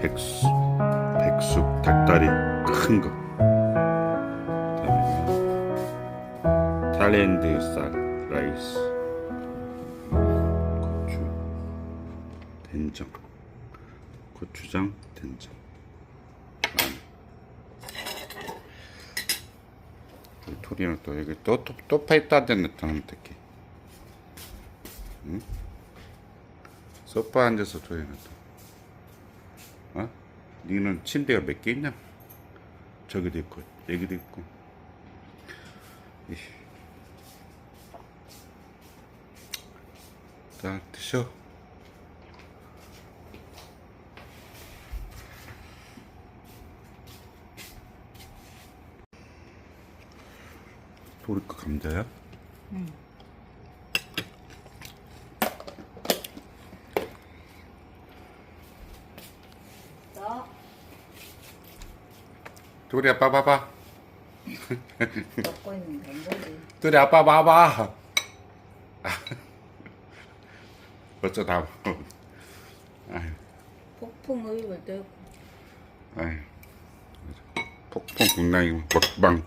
백숙 닭다리 큰 거. 그다음에 타일랜드 쌀 라이스. 고추, 된장, 고추장, 된장. 이 토리는 또 여기 또또 파이터 됐는 특히. 응? 소파 앉아서 토리는 또. 어? 니는 침대가 몇 개 있냐? 저기도 있고 여기도 있고. 자 드셔. 거 감자야? 너 도리 아빠 봐봐. 먹고 있는 건 뭐지? 도리 아빠 봐봐. 벌써 다 먹어. 아유, 폭풍 의입을 아유. 폭풍 국나이 먹방.